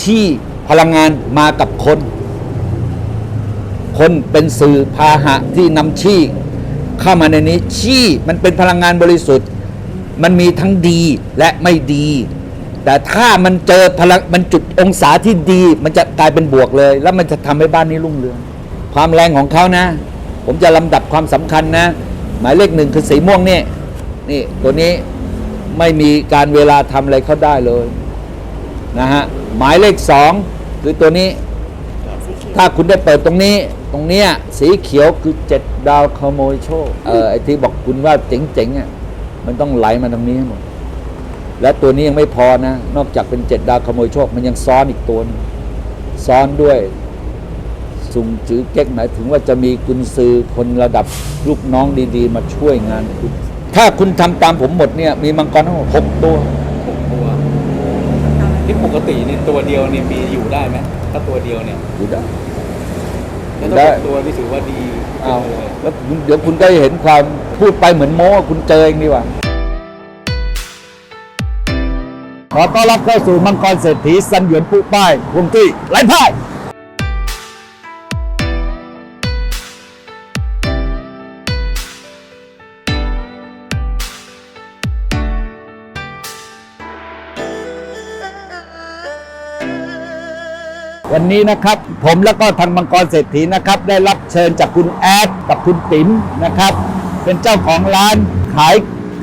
ชี้พลังงานมากับคน คนเป็นสื่อพาหะที่นำชี้เข้ามาในนี้ชี้มันเป็นพลังงานบริสุทธิ์ มันมีทั้งดีและไม่ดี แต่ถ้ามันเจอพลังมันจุดองศาที่ดี มันจะกลายเป็นบวกเลย แล้วมันจะทำให้บ้านนี้รุ่งเรือง ความแรงของเขานะ ผมจะลำดับความสำคัญนะ หมายเลขหนึ่งคือสีม่วงนี่นี่ตัวนี้ไม่มีการเวลาทำอะไรเขาได้เลย นะฮะหมายเลขสองคือตัวนี้ ถ้าคุณได้เปิดตรงนี้ ตรงเนี้ยสีเขียวคือเจ็ดดาวขโมยโชคเออไอที่บอกคุณว่าเจ๋งๆอะมันต้องไหลมาตรงนี้ให้หมดและตัวนี้ยังไม่พอนะ นอกจากเป็นเจ็ดดาวขโมยโชค มันยังซ้อนอีกตัวหนึงซ้อนด้วยสุ่มจือเก๊กหมายถึงว่าจะมีกุญซือคนระดับลูกน้องดี ๆ มาช่วยงานคุณถ้าคุณทำตามผมหมดเนี่ย มีมังกรทั้งหมดหกตัวหกตัวที่ป กตินี่ตัวเดียวเนี่ยมีอยู่ได้ไหมถ้าตัวเดียวเนี่ยอยู่ได้ แล้วถ้าได้หกตัวนี่ถือว่าดีเอาเลยแล้วคุณเดี๋ยวคุณก็จะเห็นความพูดไปเหมือนโม้ว่าคุณเจอเองดีกว่า ขอต้อนรับเข้าสู่มังกรเศรษฐีสันหยวนผู้ป้ายฮวงจุ้ยไร้พ่าย วันนี้นะครับผมแล้วก็ทางมังกรเศรษฐีนะครับ ได้รับเชิญจากคุณแอดกับคุณติ๋มนะครับ เป็นเจ้าของร้านขาย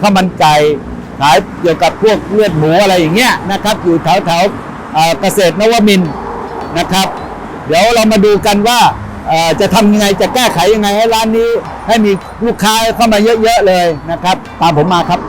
ข้าวมันไก่ขายเกี่ยวกับพวกเลือดหมูอะไรอย่างเงี้ยนะครับ อยู่แถวแถวๆเกษตรนวมินนะครับ เดี๋ยวเรามาดูกันว่าจะทำยังไงจะแก้ไขยังไงให้ร้านนี้ให้มีลูกค้าเข้ามาเยอะๆเลยนะครับ ตามผมมาครับ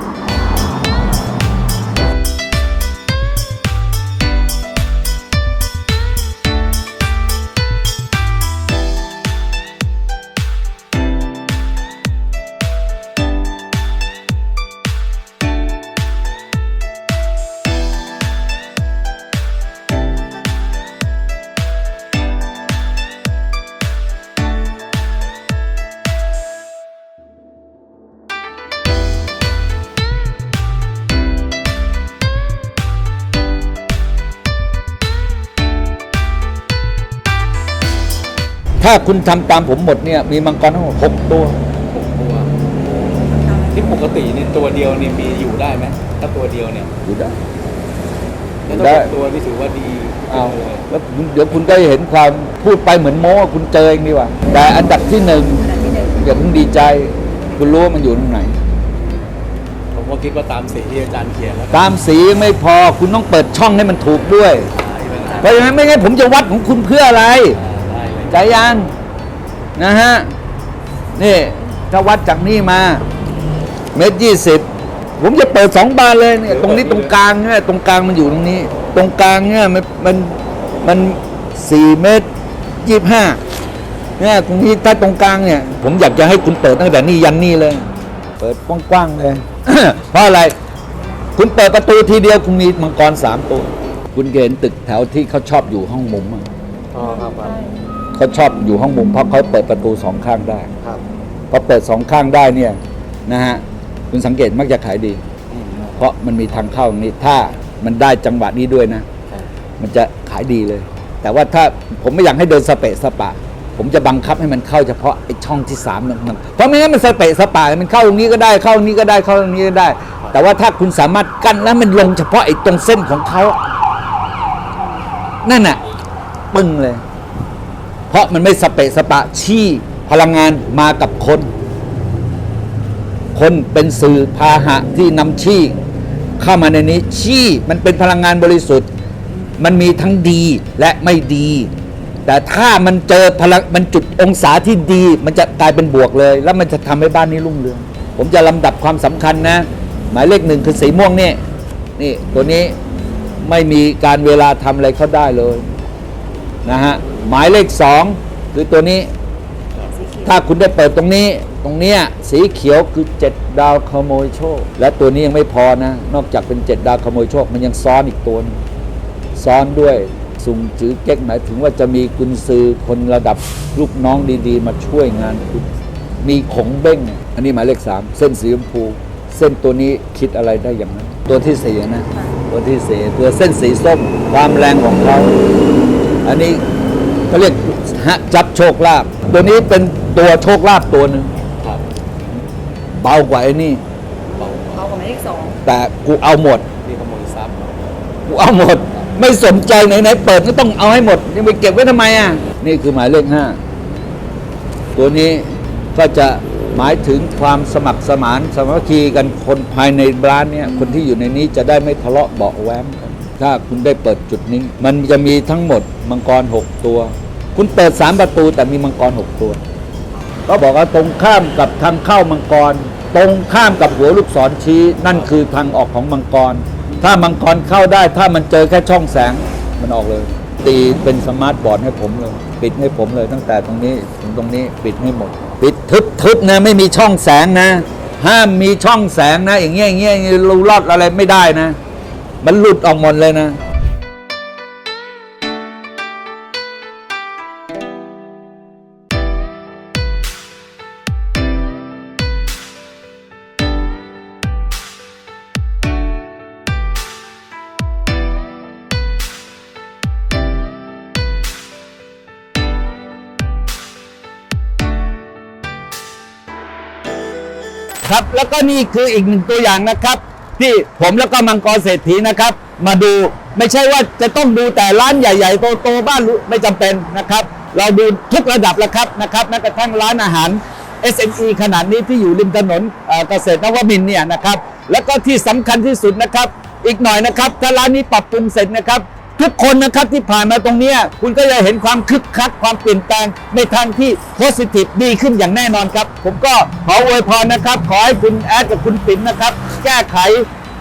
ถ้าคุณทำตามผมหมดเนี่ย มีมังกรทั้งหมดหกตัว หกตัวที่ปกตินี่ตัวเดียวเนี่ยมีอยู่ได้ไหมถ้าตัวเดียวเนี่ยอยู่ได้ แล้วได้ถ้าหกตัวนี่ถือว่าดีเอาเลย แล้วคุณเดี๋ยวคุณก็จะเห็นความพูดไปเหมือนโม้ว่าคุณเจอเองดีกว่า แต่อันดับที่หนึ่งอย่าเพิ่งดีใจ คุณรู้ว่ามันอยู่ตรงไหน ผมก็คิดว่าตามสีที่อาจารย์เขียนแล้วตามสีไม่พอคุณต้องเปิดช่องให้มันถูกด้วย เพราะฉะนั้นไม่งั้นผมจะวัดของคุณเพื่ออะไรได้เลย ใจยังนะฮะ นี่ถ้าวัดจากนี่มาเมตรยี่สิบผมจะเปิดสองบานเลยเนี่ยตรงนี้ตรงกลางเนี่ยตรงกลางมันอยู่ตรงนี้ ตรงกลางเนี่ยมันมันมันสี่เมตรยี่ห้าเนี่ยตรงนี้ถ้าตรงกลางเนี่ย ผมอยากจะให้คุณเปิดตั้งแต่นี่ยันนี่เลย เปิดกว้างๆเลย เพราะอะไร คุณเปิดประตูทีเดียวคุณมีมังกรสามตัว คุณเห็นตึกแถวที่เขาชอบอยู่ห้องมุมอะอ๋อครับครับ เขาชอบอยู่ห้องมุมเพราะเขาเปิดประตูสองข้างได้ครับพอเปิดสองข้างได้เนี่ยนะฮะคุณสังเกตมักจะขายดีอืมเพราะมันมีทางเข้าตรงนี้ถ้ามันได้จังหวะนี้ด้วยนะครับมันจะขายดีเลย แต่ว่าถ้าผมไม่อยากให้เดินสเปะสปะ ผมจะบังคับให้มันเข้าเฉพาะไอ้ช่องที่สามนั่นมันเพราะไม่งั้นมันสเปะสปะมันเข้าตรงนี้ก็ได้เข้าตรงนี้ก็ได้เข้าตรงนี้ก็ได้ แต่ว่าถ้าคุณสามารถกั้นแล้วมันลงเฉพาะไอ้ตรงเส้นของเขานั่นน่ะปึ้งเลย เพราะมันไม่สเปะสปะชี้พลังงานมากับคน คนเป็นสื่อพาหะที่นำชี้เข้ามาในนี้ชี้มันเป็นพลังงานบริสุทธิ์ มันมีทั้งดีและไม่ดี แต่ถ้ามันเจอพลังมันจุดองศาที่ดี มันจะกลายเป็นบวกเลย แล้วมันจะทำให้บ้านนี้รุ่งเรือง ผมจะลำดับความสำคัญนะ หมายเลขหนึ่งคือสีม่วงนี่นี่ตัวนี้ไม่มีการเวลาทำอะไรเขาได้เลย นะฮะหมายเลขสองคือตัวนี้ ถ้าคุณได้เปิดตรงนี้ตรงเนี้ยสีเขียวคือเจ็ดดาวขโมยโชค และตัวนี้ยังไม่พอนะ นอกจากเป็นเจ็ดดาวขโมยโชค มันยังซ้อนอีกตัวหนึงซ้อนด้วยสุ่มจือเก๊กหมายถึงว่าจะมีกุญซือคนระดับลูกน้องดีๆ มาช่วยงานคุณมีขงเบ้ง อันนี้หมายเลขสามเส้นสีชมพู เส้นตัวนี้คิดอะไรได้อย่างนั้น ตัวที่สี่นะตัวตัวที่สี่ตัวเส้นสีส้มความแรงของเขา อันนี้เขาเรียกฮะจับโชคลาภตัวนี้เป็นตัวโชคลาภตัวหนึ่งครับเบากว่าไอ้นี่ เบาเอากับหมายเลขสองแต่กูเอาหมดที่ขโมยทรัพย์กูเอาหมด ไม่สนใจไหนๆเปิดก็ต้องเอาให้หมด ยังไปเก็บไว้ทำไมอะ นี่คือหมายเลขห้าตัวนี้ก็จะหมายถึงความสมัครสมานสามัคคีกันคนภายในร้านเนี่ยคนที่อยู่ในนี้จะได้ไม่ทะเลาะเบาะแว้งกัน ถ้าคุณได้เปิดจุดนี้ มันจะมีทั้งหมดมังกรหกตัว คุณเปิดสามประตูแต่มีมังกรหกตัว ก็บอกว่าตรงข้ามกับทางเข้ามังกร ตรงข้ามกับหัวลูกศรชี้ นั่นคือทางออกของมังกร ถ้ามังกรเข้าได้ถ้ามันเจอแค่ช่องแสงมันออกเลย ตีเป็นสมาร์ทบอร์ดให้ผมเลย ปิดให้ผมเลยตั้งแต่ตรงนี้ถึงตรงนี้ปิดให้หมด ปิดทึบทึบๆนะไม่มีช่องแสงนะ ห้ามมีช่องแสงนะ อย่างเงี้ยอย่างเงี้ยอย่างเงี้ยรูลอดอะไรไม่ได้นะ มันหลุดออกหมดเลยนะครับแล้วก็นี่คืออีกหนึ่งตัวอย่างนะครับ ที่ผมแล้วก็มังกรเศรษฐีนะครับ มาดูไม่ใช่ว่าจะต้องดูแต่ร้านใหญ่ ๆ โตๆบ้านไม่จำเป็นนะครับ เราดูทุกระดับแล้วครับนะครับแม้กระทั่งร้านอาหาร SME ขนาดนี้ที่อยู่ริมถนนเกษตรนวมินเนี่ยนะครับ แล้วก็ที่สำคัญที่สุดนะครับ อีกหน่อยนะครับถ้าร้านนี้ปรับปรุงเสร็จนะครับ ทุกคนนะครับที่ผ่านมาตรงนี้คุณก็จะเห็นความคึกคักความเปลี่ยนแปลงในทางที่โพสิทีฟดีขึ้นอย่างแน่นอนครับ ผมก็ขออวยพรนะครับ ขอให้คุณแอดกับคุณปิ่นนะครับ แก้ไข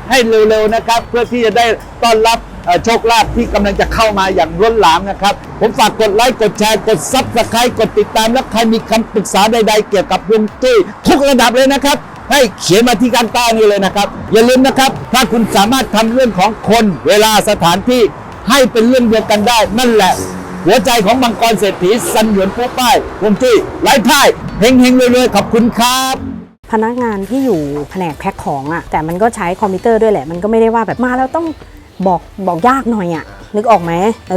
ให้เร็วๆนะครับ เพื่อที่จะได้ต้อนรับโชคลาภที่กำลังจะเข้ามาอย่างล้นหลามนะครับ ผมฝากกดไลค์กดแชร์กดซับสไครต์กดติดตามและใครมีคำปรึกษาใดๆ เกี่ยวกับฮวงจุ้ยทุกระดับเลยนะครับให้เขียนมาที่การใต้นี่เลยนะครับ อย่าลืมนะครับ ถ้าคุณสามารถทำเรื่องของคนเวลาสถานที่ ให้เป็นเรื่องเดียวกันได้ นั่นแหละ หัวใจของมังกรเศรษฐีสันหยวนผู้ป้ายฮวงจุ้ยไร้พ่ายเฮงเฮงๆรวยๆขอบคุณครับพนักงานที่อยู่แผนกแพ็คของอะ่ะแต่มันก็ใช้คอมพิวเตอร์ด้วยแหละ มันก็ไม่ได้ว่าแบบมาแล้วต้องบอกบอกยากหน่อยอะ่ะนึกออกไหมเอ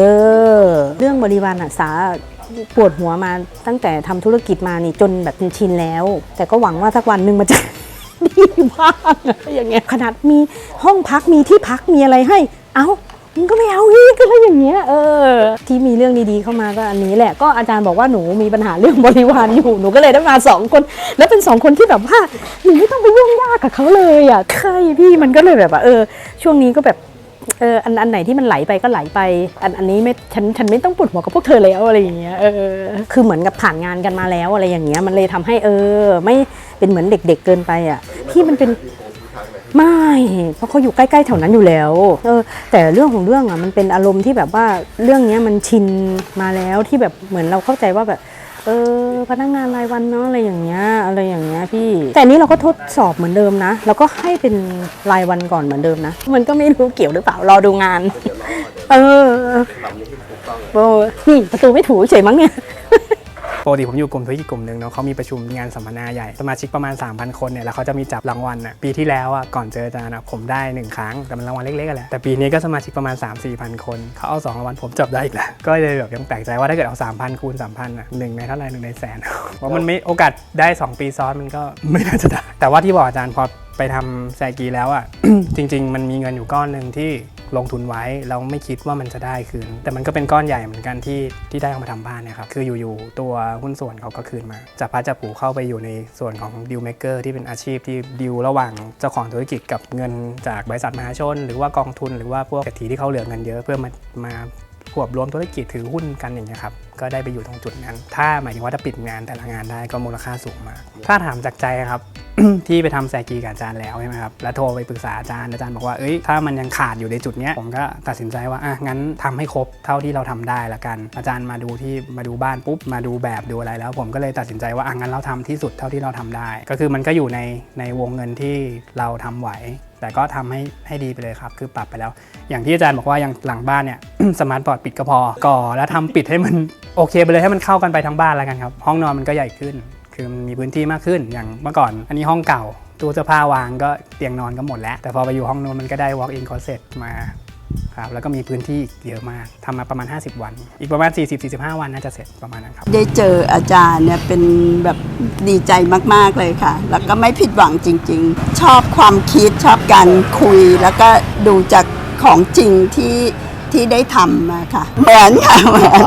อ เรื่องบริวารอะสาปวดหัวมาตั้งแต่ทำธุรกิจมานี่จนแบบชินแล้ว แต่ก็หวังว่าสักวันหนึ่งมันจะดีบ้างอะย่างเงี้ยขนาดมีห้องพักมีที่พักมีอะไรให้ เอ้า มันก็ไม่เอาอีกอะไรอย่างเงี้ยเออ ที่มีเรื่องดีๆเข้ามาก็อันนี้แหละก็อาจารย์บอกว่าหนูมีปัญหาเรื่องบริวารอยู่หนูก็เลยได้มาสองคน แล้วเป็นสองคนที่แบบว่าหนูไม่ต้องไปยุ่งยากกับเขาเลยอะใช่พี่มันก็เลยแบบว่าเออ ช่วงนี้ก็แบบเอออันอันไหนที่มันไหลไปก็ไหลไป อันอันนี้ไม่ฉันฉันไม่ต้องปวดหัวกับพวกเธอแล้วอะไรอย่างเงี้ยเออคือเหมือนกับผ่านงานกันมาแล้วอะไรอย่างเงี้ยมันเลยทำให้เออ ไม่เป็นเหมือนเด็ก ๆเกินไปอะพี่มันเป็น ไม่เพราะเขาอยู่ใกล้ๆแถวนั้นอยู่แล้วเออแต่เรื่องของเรื่องอะมันเป็นอารมณ์ที่แบบว่าเรื่องเนี้ยมันชินมาแล้วที่แบบเหมือนเราเข้าใจว่าแบบเออพนักงานรายวันเนาะอะไรอย่างเงี้ยอะไรอย่างเงี้ยพี่ แต่อันนี้เราก็ทดสอบเหมือนเดิมนะเราก็ให้เป็นรายวันก่อนเหมือนเดิมนะ มันก็ไม่รู้เกี่ยวหรือเปล่ารอดูงาน เออโอ้นี่ประตูไม่ถูเฉยมั้งเนี่ย ปกติผมอยู่กลุ่มธุรกิจกลุ่มหนึ่งเนาะเขามีประชุมงานสัมมนาใหญ่ สมาชิกประมาณ 3,000 คนเนี่ยแล้วเขาจะมีจับรางวัลอะปีที่แล้วอะก่อนเจออาจารย์อะผมได้ 1 ครั้งแต่มันรางวัลเล็กๆกันแหละแต่ปีนี้ก็สมาชิกประมาณ 3 4 0 0 0 คนเขาเอา2รางวัลผมจับได้อีกแล้วก็เลยแบบยังแปลกใจว่าถ้าเกิดเอา 3,000คูณ3,000อะหนึ่งในเท่าไหร่หนึ่งในแสนว่ามันไม่โอกาสได้ 2 ปีซ้อนมันก็ไม่น่าจะได้แต่ว่าที่บอกอาจารย์พอไปทำแซกีแล้วอะจริง ๆ มันมีเงินอยู่ก้อนหนึ่งที่ ลงทุนไว้เราไม่คิดว่ามันจะได้คืน แต่มันก็เป็นก้อนใหญ่เหมือนกันที่ที่ได้เอามาทำบ้านนะครับคืออยู่ๆตัวหุ้นส่วนเขาก็คืนมาจับพัดจับผูเข้าไปอยู่ในส่วนของดิวเมเกอร์ที่เป็นอาชีพที่ดิวระหว่างเจ้าของธุรกิจกับเงินจากบริษัทมหาชน หรือว่ากองทุนหรือว่าพวกเศรษฐีที่เขาเหลือเงินเยอะเพื่อมามาขวบรวมธุรกิจถือหุ้นกันอย่างเงี้ยครับก็ได้ไปอยู่ตรงจุดนั้น ถ้าหมายถึงว่าถ้าปิดงานแต่ละงานได้ก็มูลค่าสูงมาก ถ้าถามจากใจครับ ที่ไปทำแซกีกับอาจารย์แล้วใช่ไหมครับ แล้วโทรไปปรึกษาอาจารย์ อาจารย์บอกว่า เอ้ย ถ้ามันยังขาดอยู่ในจุดเนี้ย ผมก็ตัดสินใจว่า อะ งั้นทำให้ครบเท่าที่เราทำได้ละกัน อาจารย์มาดูที่ มาดูบ้านปุ๊บ มาดูแบบดูอะไรแล้ว ผมก็เลยตัดสินใจว่า อะ งั้นเราทำที่สุดเท่าที่เราทำได้ ก็คือมันก็อยู่ใน ในวงเงินที่เราทำไหว แต่ก็ทำให้ ให้ดีไปเลยครับ คือปรับไปแล้ว อย่างที่อาจารย์บอกว่า อย่างหลังบ้านเนี่ย สมาร์ทบอร์ดปิดก็พอ ก่อแล้วทำปิดให้มันโอเคไปเลย ให้มันเข้ากันไปทั้งบ้านแล้วกันครับ ห้องนอนมันก็ใหญ่ขึ้น คือคือมันมีพื้นที่มากขึ้นอย่างเมื่อก่อน อันนี้ห้องเก่าตู้เสื้อผ้าวางก็เตียงนอนก็หมดแล้ว แต่พอไปอยู่ห้องนู้นมันก็ได้ walk in closet มาครับแล้วก็มีพื้นที่เยอะมากทำมาประมาณ 50 วัน อีกประมาณ 40-45 วันน่าจะเสร็จประมาณนั้นครับ ได้เจออาจารย์เนี่ยเป็นแบบดีใจมาก ๆ เลยค่ะ แล้วก็ไม่ผิดหวังจริง ๆ ชอบความคิดชอบการคุย แล้วก็ดูจากของจริงที่ ที่ได้ทำมาค่ะ เหมือนค่ะเหมือน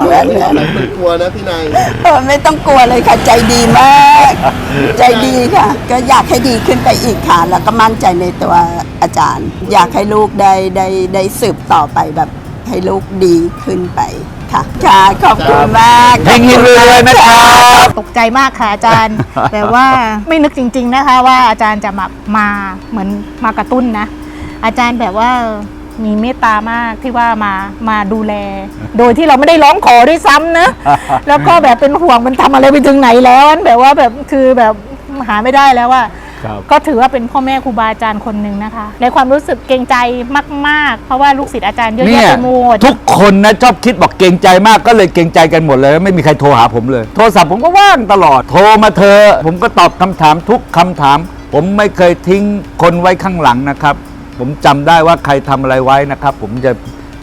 เหมือนเหมือนหลายคนกลัวนะพี่นายเออไม่ต้องกลัวเลยค่ะใจดีมาก ใจดีค่ะ ก็อยากให้ดีขึ้นไปอีกค่ะ แล้วก็มั่นใจในตัวอาจารย์ อยากให้ลูกได้ได้ได้สืบต่อไปแบบให้ลูกดีขึ้นไปค่ะค่ะขอบคุณมากเฮงๆรวยๆนะครับตกใจมากค่ะอาจารย์ แต่ว่าไม่นึกจริง ๆนะคะ ว่าอาจารย์จะมามาเหมือนมากระตุ้นนะ อาจารย์แบบว่า มีเมตตามากที่ว่ามามาดูแล โดยที่เราไม่ได้ร้องขอด้วยซ้ำนะ แล้วก็แบบเป็นห่วงมันทำอะไรไปถึงไหนแล้วอันแบบว่าแบบคือแบบหาไม่ได้แล้วว่า ครับ ก็ถือว่าเป็นพ่อแม่ครูบาอาจารย์คนหนึ่งนะคะ ในความรู้สึกเกรงใจมาก ๆ เพราะว่าลูกศิษย์อาจารย์เยอะเนี่แยะยไปหมด ทุกคนนะชอบคิดบอกเกรงใจมากก็เลยเกรงใจกันหมดเลย ไม่มีใครโทรหาผมเลย โทรศัพท์ผมก็ว่างตลอดโทรมาเธอะผมก็ตอบคำถามทุกคำถาม ผมไม่เคยทิ้งคนไว้ข้างหลังนะครับ ผมจำได้ว่าใครทำอะไรไว้นะครับ ผมจะ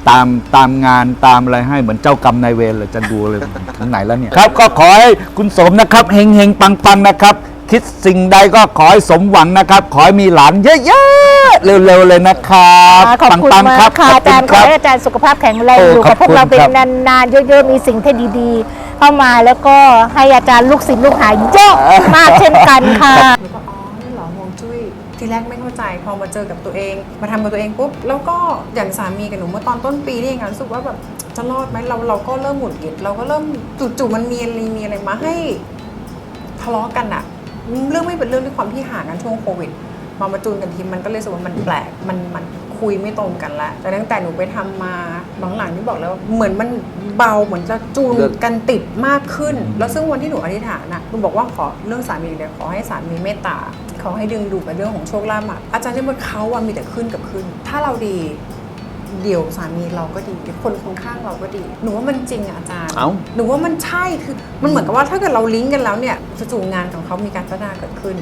ตามตามงานตามอะไรให้เหมือนเจ้ากรรมนายเวรเลยจะดูเลยถึงไหนแล้วเนี่ยครับ ก็ขอให้คุณสมนะครับเฮงเฮงปังปังๆนะครับ คิดสิ่งใดก็ขอให้สมหวังนะครับ ขอให้มีหลานเยอะๆเร็วๆเลยนะครับขอบคุณปังๆมากครับค่ะขอบอาจารย์ณขคอรับให้อาจารย์สุขภาพแข็งแรงโอ้อยู่กับพวกเราขอบเป็คุณนครับนานๆเยอะๆมีสิ่งที่ดีๆ เข้ามาแล้วก็ให้อาจารย์ลูกศิษย์ลูกหาเยอะมากเช่นกันค่ะ ทีแรกไม่เข้าใจ พอมาเจอกับตัวเอง มาทำกับตัวเองปุ๊บ แล้วก็อย่างสามีกับหนูเมื่อตอนต้นปีนี่เองรู้สึกว่าแบบจะรอดไหมเราเราก็เริ่มหงุดหงิดเราก็เริ่มจู่ๆมันมีอะไรมีอะไรมาให้ทะเลาะกันอะเรื่องไม่เป็นเรื่องด้วยความที่ห่างกันช่วงโควิดมามาจูนกันทีมันก็เลยรู้สึกว่ามันแปลกมันมันคุยไม่ตรงกันละแต่ตั้งแต่หนูไปทำมาหลังๆที่บอกแล้วเหมือนมันเบาเหมือนจะจูนกันติดมากขึ้น แล้วซึ่งวันที่หนูอธิษฐานนะหนูบอกว่าขอเรื่องสามีเดียขอให้สามีเมตตา ขอให้ดึงดูดไปเรื่องของโชคลาภมาอาจารย์ที่ว่าเขาอะมีแต่ขึ้นกับขึ้น ถ้าเราดีเดี๋ยวสามีเราก็ดีเดี๋ยวคนคนข้างเราก็ดี หนูว่ามันจริงอะอาจารย์เอ้า หนูว่ามันใช่คือมันเหมือนกับว่าถ้าเกิดเราลิงก์กันแล้วเนี่ยจู่ๆงานของเขามีการพัฒนาเกิดขึ้น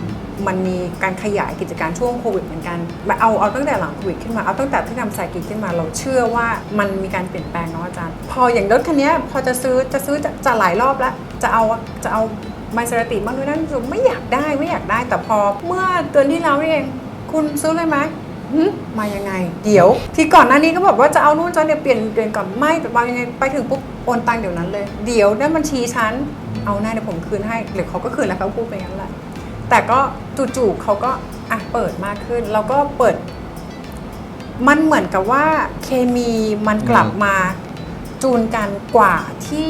มันมีการขยายกิจการช่วงโควิดเหมือนกันแบบเอาเอาตั้งแต่หลังโควิดขึ้นมาเอาตั้งแต่ที่ทำสายกิจขึ้นมาเราเชื่อว่ามันมีการเปลี่ยนแปลงเนาะอาจารย์ พออย่างรถคันเนี้ยพอจะซื้อจะซื้อจะจะหลายรอบแล้วจะเอาจะเอา ไมเซราติบ้างด้วยนั่นคือไม่อยากได้ไม่อยากได้แต่พอ เมื่อเดือนที่แล้วนี่เองคุณซื้อเลยไหมหึมายังไง เดี๋ยว ที่ก่อนหน้านี้ก็บอกว่าจะเอานู่นจะเนี่ยเปลี่ยนเปลี่ยนก่อนไม่แต่มายังไงไปถึงปุ๊บโอนตังค์เดี๋ยวนั้นเลย เดี๋ยวนั่นบัญชีฉันเอาหน้าเดี๋ยวผมคืนให้หรือเขาก็คืนแล้วเขาพูดไปงั้นแหละแต่ก็จู่ๆเขาก็อะเปิดมากขึ้น แล้วก็เปิด มันเหมือนกับว่าเคมีมันกลับมาจูนกันกว่าที่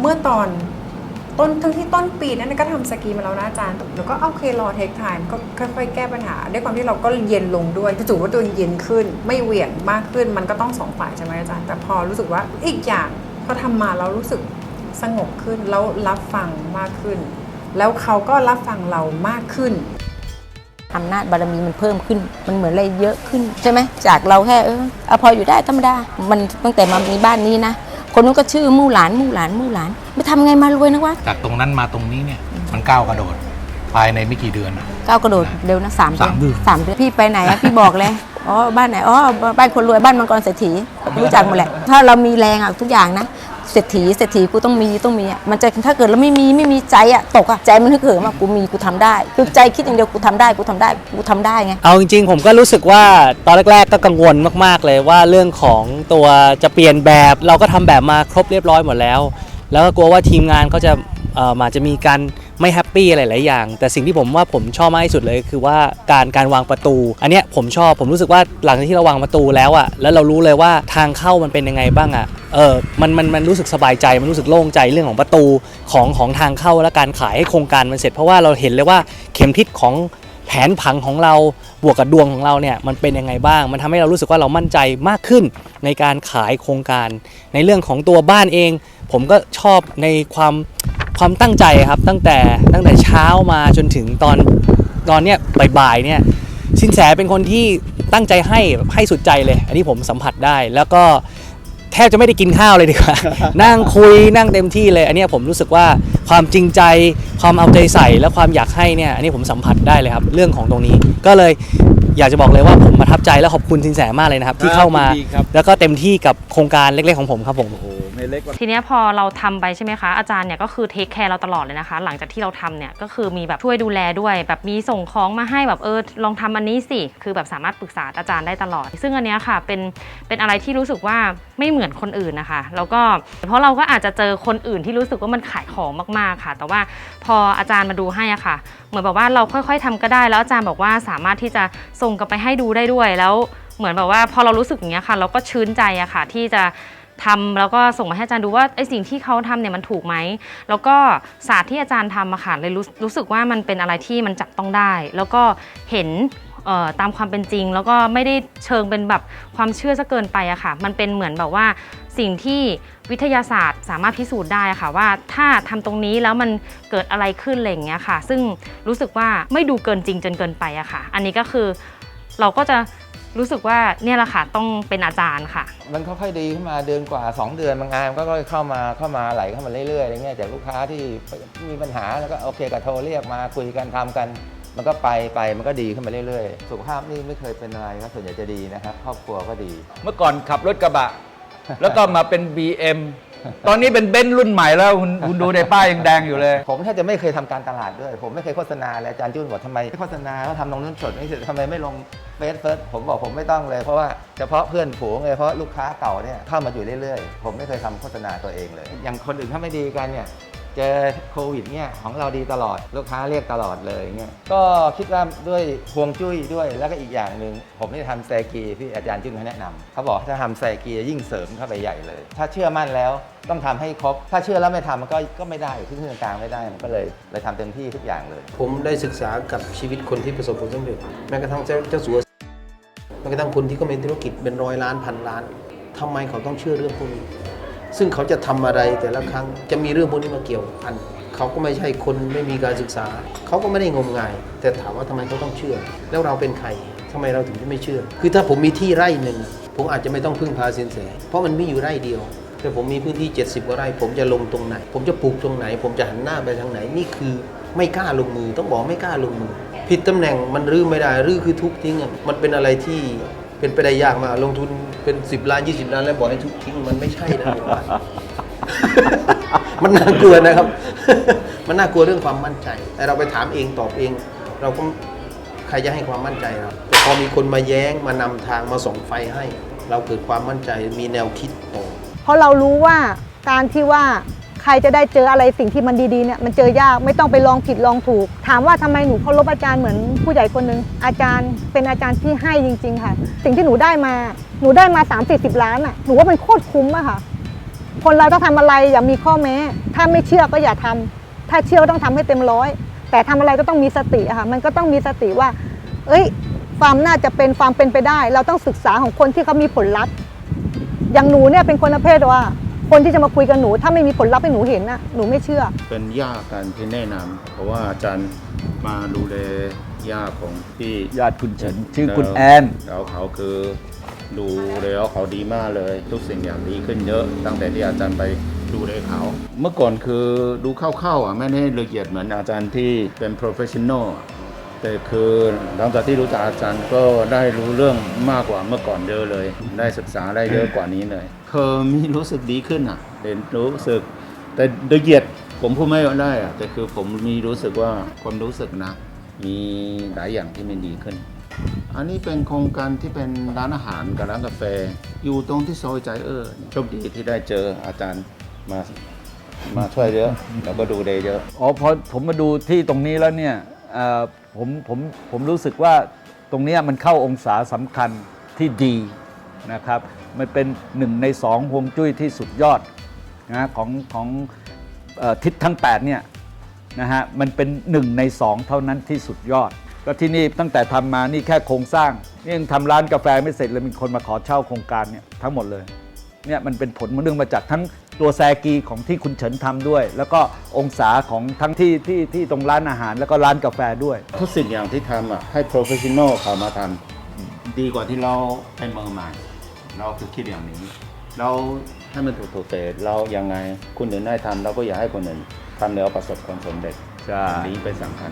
เมื่อตอน ต้นทั้งที่ต้นปีนั้นก็ทำสกีมาแล้วนะอาจารย์แล้วก็โอเครอเทคไทม์ก็ค่อยๆแก้ปัญหา ด้วยความที่เราก็เย็นลงด้วยจู่ๆว่าตัวเย็นขึ้น ไม่เหวี่ยงมากขึ้น มันก็ต้องสองฝ่ายใช่ไหมอาจารย์ แต่พอรู้สึกว่าอีกอย่างพอทำมาเรารู้สึกสงบขึ้นแล้วรับฟังมากขึ้น แล้วเขาก็รับฟังเรามากขึ้นอำนาจบารมีมันเพิ่มขึ้น มันเหมือนอะไรเยอะขึ้นใช่ไหมจากเราแค่เออเอพออยู่ได้ธรรมดา มันตั้งแต่มามีบ้านนี้นะ คนนู้นก็ชื่อมู่หลานมู่หลานมู่หลานไม่ทำไงมารวยนะวะจากตรงนั้นมาตรงนี้เนี่ยมันก้าวกระโดดภายในไม่กี่เดือนอะ ก้าวกระโดดเร็วนะสามสามเดือน สามเดือนพี่ไปไหนอะพี่บอกเลยอ๋อบ้านไหนอ๋อบ้านคนรวยบ้านมังกรเศรษฐีรู้จักหมดแหละถ้าเรามีแรงอะทุกอย่างนะ เศรษฐีเศรษฐีกูต้องมีต้องมีอะมันจะถ้าเกิดเราไม่มีไม่มีใจอะตกอะใจมันฮึกเหิมอะกูมีกูทำได้ คือใจคิดอย่างเดียวกูทำได้กูทำได้กูทำได้ไง เอาจริงๆ ผมก็รู้สึกว่าตอนแรกๆ ก็กังวลมากๆเลยว่าเรื่องของตัวจะเปลี่ยนแบบเราก็ทำแบบมาครบเรียบร้อยหมดแล้ว แล้วก็กลัวว่าทีมงานเขาจะเอ่อมาจะมีการไม่แฮปปี้อะไรหลายอย่าง แต่สิ่งที่ผมว่าผมชอบมากที่สุดเลย คือว่าการการวางประตู อันเนี้ยผมชอบผมรู้สึกว่าหลังจากที่เราวางประตูแล้วอะแล้วเรารู้เลยว่าทางเข้ามันเป็นยังไงบ้างอะเออมันมันมันรู้สึกสบายใจมันรู้สึกโล่งใจเรื่องของประตูของของทางเข้าและการขายให้โครงการมันเสร็จ เพราะว่าเราเห็นเลยว่าเข็มทิศของ แผนผังของเราบวกกับดวงของเราเนี่ยมันเป็นยังไงบ้าง มันทำให้เรารู้สึกว่าเรามั่นใจมากขึ้นในการขายโครงการ ในเรื่องของตัวบ้านเอง ผมก็ชอบในความความตั้งใจครับตั้งแต่ตั้งแต่เช้ามาจนถึงตอนตอนเนี้ยบ่ายๆเนี่ยสินแสเป็นคนที่ตั้งใจให้ให้สุดใจเลย อันนี้ผมสัมผัสได้แล้วก็ แทบจะไม่ได้กินข้าวเลยดีกว่า นั่งคุยนั่งเต็มที่เลย อันเนี้ยผมรู้สึกว่าความจริงใจ ความเอาใจใส่และความอยากให้เนี่ย อันนี้ผมสัมผัสได้เลยครับ เรื่องของตรงนี้ ก็เลยอยากจะบอกเลยว่าผมประทับใจและขอบคุณสินแสมากเลยนะครับ ที่เข้ามายินดีครับแล้วก็เต็มที่กับโครงการเล็กๆของผมครับผมโอ้โหไม่ เล็กกว่าทีเนี้ยพอเราทำไปใช่ไหมคะอาจารย์เนี่ยก็คือเทคแคร์เราตลอดเลยนะคะ หลังจากที่เราทำเนี่ยก็คือมีแบบช่วยดูแลด้วย แบบมีส่งของมาให้แบบเออลองทำอันนี้สิคือแบบสามารถปรึกษาอาจารย์ได้ตลอด ซึ่งอันเนี้ยค่ะเป็นเป็นอะไรที่รู้สึกว่าไม่เหมือนคนอื่นนะคะ แล้วก็เพราะเราก็อาจจะเจอคนอื่นที่รู้สึกว่ามันขายของมากๆค่ะ แต่ว่าพออาจารย์มาดูให้อะค่ะ เหมือนแบบว่าเราค่อย ๆทำก็ได้แล้วอาจารย์บอกว่าสามารถที่จะส่งกลับไปให้ดูได้ด้วยแล้ว เหมือนแบบว่าพอเรารู้สึกอย่างเงี้ยค่ะ เราก็ชื้นใจอะค่ะที่จะ ทำแล้วก็ส่งมาให้อาจารย์ดูว่าไอสิ่งที่เขาทำเนี่ยมันถูกไหม แล้วก็ศาสตร์ที่อาจารย์ทำอะค่ะเลยรู้รู้สึกว่ามันเป็นอะไรที่มันจับต้องได้ แล้วก็เห็นตามความเป็นจริง แล้วก็ไม่ได้เชิงเป็นแบบความเชื่อซะเกินไปอะค่ะ มันเป็นเหมือนแบบว่าสิ่งที่วิทยาศาสตร์สามารถพิสูจน์ได้ค่ะว่าถ้าทำตรงนี้แล้วมันเกิดอะไรขึ้นอะไรอย่างเงี้ยค่ะ ซึ่งรู้สึกว่าไม่ดูเกินจริงจนเกินไปอะค่ะ อันนี้ก็คือเราก็จะ รู้สึกว่าเนี่ยแหละค่ะต้องเป็นอาจารย์ค่ะ มันค่อยๆดีขึ้นมาเดือนกว่า 2 เดือนบางงานก็เข้ามาเข้ามาไหลเข้ามาเรื่อยๆอะไรเงี้ยจากลูกค้าที่มีปัญหาแล้วก็โอเคก็โทรเรียกมาคุยกันทำกัน มันก็ไปไปมันก็ดีขึ้นมาเรื่อยๆ สุขภาพนี่ไม่เคยเป็นอะไรครับส่วนใหญ่จะดีนะครับครอบครัวก็ดี เมื่อก่อนขับรถกระบะ แล้วก็มาเป็น BM ตอนนี้เป็นเบนซ์รุ่นใหม่แล้วคุณคุณดูในป้ายยังแดงอยู่เลย ผมแทบจะไม่เคยทำการตลาดด้วย ผมไม่เคยโฆษณาเลยอาจารย์จุนบอกทำไมไม่โฆษณาแล้วทำลงนู้นสดนี่สิทำไมไม่ลงเฟซเฟิร์สผมบอกผมไม่ต้องเลย เพราะว่าเฉพาะเพื่อนฝูงเลยเพราะลูกค้าเก่าเนี่ยเข้ามาอยู่เรื่อยๆ ผมไม่เคยทำโฆษณาตัวเองเลย อย่างคนอื่นถ้าไม่ดีกันเนี่ย เจอโควิดเนี่ยของเราดีตลอดลูกค้าเรียกตลอดเลยเงี้ยก็คิดว่าด้วยพวงจุ้ยด้วยแล้วก็อีกอย่างหนึ่งผมได้ทำแซกีที่อาจารย์จุ้นเขาแนะนำเขาบอกถ้าทำแซกียิ่งเสริมเข้าไปใหญ่เลย ถ้าเชื่อมั่นแล้วต้องทำให้ครบ ถ้าเชื่อแล้วไม่ทำมันก็ก็ไม่ได้ขึ้นกลางๆไม่ได้มันก็เลยเลยทำเต็มที่ทุกอย่างเลย ผมได้ศึกษากับชีวิตคนที่ประสบผลสำเร็จแม้กระทั่งเจ้าเจ้าสัวแม้กระทั่งคนที่ก็มีธุรกิจเป็นร้อยล้านพันล้านทำไมเขาต้องเชื่อเรื่องพวกนี้ ซึ่งเขาจะทำอะไรแต่ละครั้งจะมีเรื่องพวกนี้มาเกี่ยวพันเขาก็ไม่ใช่คนไม่มีการศึกษา เขาก็ไม่ได้งมงาย แต่ถามว่าทำไมเขาต้องเชื่อ แล้วเราเป็นใครทำไมเราถึงจะไม่เชื่อ คือถ้าผมมีที่ไร่หนึ่งผมอาจจะไม่ต้องพึ่งพาสินแสเพราะมันมีอยู่ไร่เดียวแต่ผมมีพื้นที่ 70กว่าไร่ ผมจะลงตรงไหน ผมจะปลูกตรงไหน ผมจะหันหน้าไปทางไหนนี่คือไม่กล้าลงมือต้องบอกไม่กล้าลงมือ ผิดตำแหน่งมันรื้อไม่ได้รื้อคือทุบทิ้งมันเป็นอะไรที่ เป็นไปได้ยากมากลงทุนเป็น 10 ล้าน 20 ล้านแล้วบอกให้ทุบทิ้งมันไม่ใช่นะผมว่า มันน่ากลัวนะครับ มันน่ากลัวเรื่องความมั่นใจ แต่เราไปถามเองตอบเอง เราก็ใครจะให้ความมั่นใจเราแต่พอมีคนมาแย้งมานำทางมาส่องไฟให้ เราเกิดความมั่นใจมีแนวคิดต่อเพราะเรารู้ว่าการที่ว่า ใครจะได้เจออะไรสิ่งที่มันดีๆเนี่ยมันเจอยากไม่ต้องไปลองผิดลองถูก ถามว่าทำไมหนูเคารพอาจารย์เหมือนผู้ใหญ่คนหนึ่งอาจารย์เป็นอาจารย์ที่ให้จริง ๆ ค่ะ สิ่งที่หนูได้มาหนูได้มา 3 4 0 ล้านอะหนูว่ามันโคตรคุ้มอะค่ะ คนเราต้องทำอะไรอย่ามีข้อแม้ ถ้าไม่เชื่อก็อย่าทำถ้าเชื่อต้องทำให้เต็มร้อยแต่ทำอะไรก็ต้องมีสติค่ะมันก็ต้องมีสติว่า เอ้ยความน่าจะเป็นความเป็นไปได้ เราต้องศึกษาของคนที่เขามีผลลัพธ์อย่างหนูเนี่ยเป็นคนประเภทว่า คนที่จะมาคุยกับหนู ถ้าไม่มีผลลัพธ์ให้หนูเห็นน่ะหนูไม่เชื่อ เป็นย่ากันที่แนะนำเพราะว่าอาจารย์มาดูแลย่าของพี่ญาติคุณเฉินชื่อคุณแอน แล้วเขาคือดูแล้วเขาดีมากเลย ทุกสิ่งอย่างดีขึ้นเยอะ ตั้งแต่ที่อาจารย์ไปดูแลเขา เมื่อก่อนคือดูเข้าๆอะไม่ได้ละเอียดเหมือนอาจารย์ที่เป็น professional อะ แต่คือหลังจากที่รู้จักอาจารย์ก็ได้รู้เรื่องมากกว่าเมื่อก่อนเยอะเลย ได้ศึกษาได้เยอะกว่านี้เลยเคยมีรู้สึกดีขึ้นอะเด่นรู้สึก แต่ละเอียดผมพูดไม่ได้อะแต่คือผมมีรู้สึกว่าความรู้สึกนะ มีหลายอย่างที่มันดีขึ้น อันนี้เป็นโครงการที่เป็นร้านอาหารกับร้านกาแฟ อยู่ตรงที่ซอยใจเออโชคดีที่ได้เจออาจารย์มามาช่วยเยอะแล้วก็ดูแลเยอะ อ๋อพอผมมาดูที่ตรงนี้แล้วเนี่ยเอ่อ ผมผมผมรู้สึกว่าตรงนี้มันเข้าองศาสำคัญที่ดีนะครับ มันเป็นหนึ่งในสองฮวงจุ้ยที่สุดยอดนะของของอทิศทั้ง8เนี่ยนะฮะมันเป็นหนึ่งในสองเท่านั้นที่สุดยอด ก็ที่นี่ตั้งแต่ทำมานี่แค่โครงสร้างนี่ยังทำร้านกาแฟไม่เสร็จเลยมีคนมาขอเช่าโครงการเนี่ยทั้งหมดเลยเนี่ยมันเป็นผลมาเนื่องมาจากทั้ง ตัวแซกีของที่คุณเฉินทำด้วย แล้วก็องศาของทั้งที่ที่ที่ตรงร้านอาหารแล้วก็ร้านกาแฟด้วย ทุกสิ่งอย่างที่ทำอะให้ professional เขามาทำดีกว่าที่เราเป็นมือใหม่ เราคือคิดอย่างนี้ เราให้มันถูกถูกเฟสเรายังไงคนอื่นได้ทำเราก็อยากให้คนอื่นทำแล้วประสบความสำเร็จใช่อันนี้เป็นสำคัญ